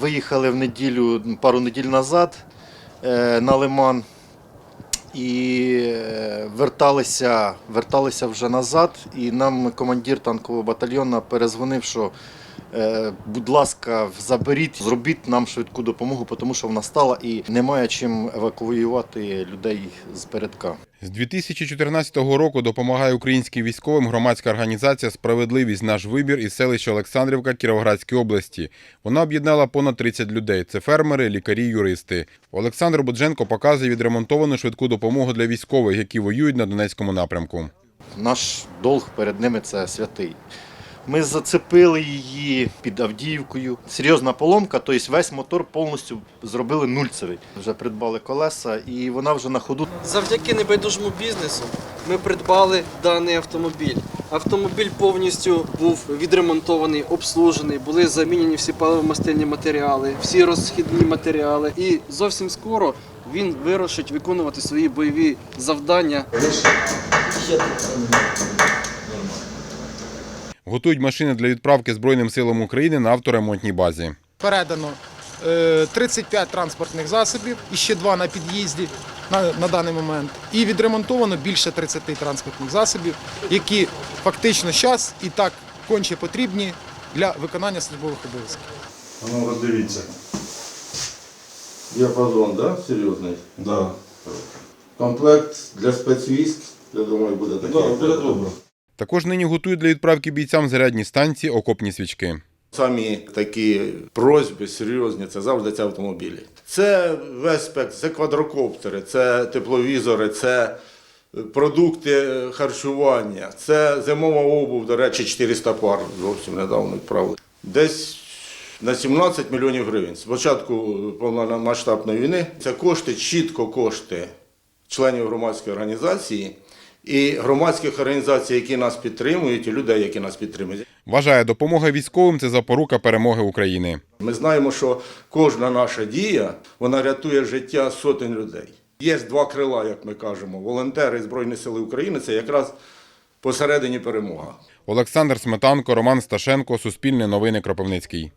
Виїхали в неділю, пару неділь назад е, на Лиман і е, верталися, верталися вже назад. І нам командир танкового батальйону перезвонив, що будь ласка, заберіть, зробіть нам швидку допомогу, тому що вона стала і немає чим евакуювати людей з передка. З 2014 року допомагає українським військовим громадська організація Справедливість наш вибір із селища Олександрівка Кіровоградської області. Вона об'єднала понад 30 людей. Це фермери, лікарі, юристи. Олександр Бодженко показує відремонтовану швидку допомогу для військових, які воюють на Донецькому напрямку. Наш долг перед ними це святий. Ми зацепили її під Авдіївкою. Серйозна поломка, тобто весь мотор повністю зробили нульцевий. Вже придбали колеса, і вона вже на ходу. Завдяки небайдужому бізнесу ми придбали даний автомобіль. Автомобіль повністю був відремонтований, обслужений, були замінені всі паливомастильні матеріали, всі розхідні матеріали. І зовсім скоро він вирушить виконувати свої бойові завдання. Готують машини для відправки Збройним силам України на авторемонтній базі. передано е, 35 транспортних засобів і ще два на під'їзді на, на даний момент. І відремонтовано більше 30 транспортних засобів, які фактично зараз і так конче потрібні для виконання службових обов'язків. Ну роздивіться. Діапазон, да? Серйозний. Да. Комплект для спецвійськ, я думаю, буде такий. Да, буде добре. Також нині готують для відправки бійцям зарядні станції окопні свічки. Самі такі просьби серйозні, це завжди ці автомобілі. Це весь спектр, це квадрокоптери, це тепловізори, це продукти харчування, це зимова обув, до речі, 400 пар зовсім недавно відправили. Десь на 17 мільйонів гривень. З початку повномасштабної війни це кошти, чітко кошти членів громадської організації і громадських організацій, які нас підтримують, і людей, які нас підтримують. Вважає, допомога військовим це запорука перемоги України. Ми знаємо, що кожна наша дія вона рятує життя сотень людей. Є два крила, як ми кажемо. Волонтери Збройні Сили України це якраз посередині перемога. Олександр Сметанко, Роман Сташенко, Суспільне новини Кропивницький.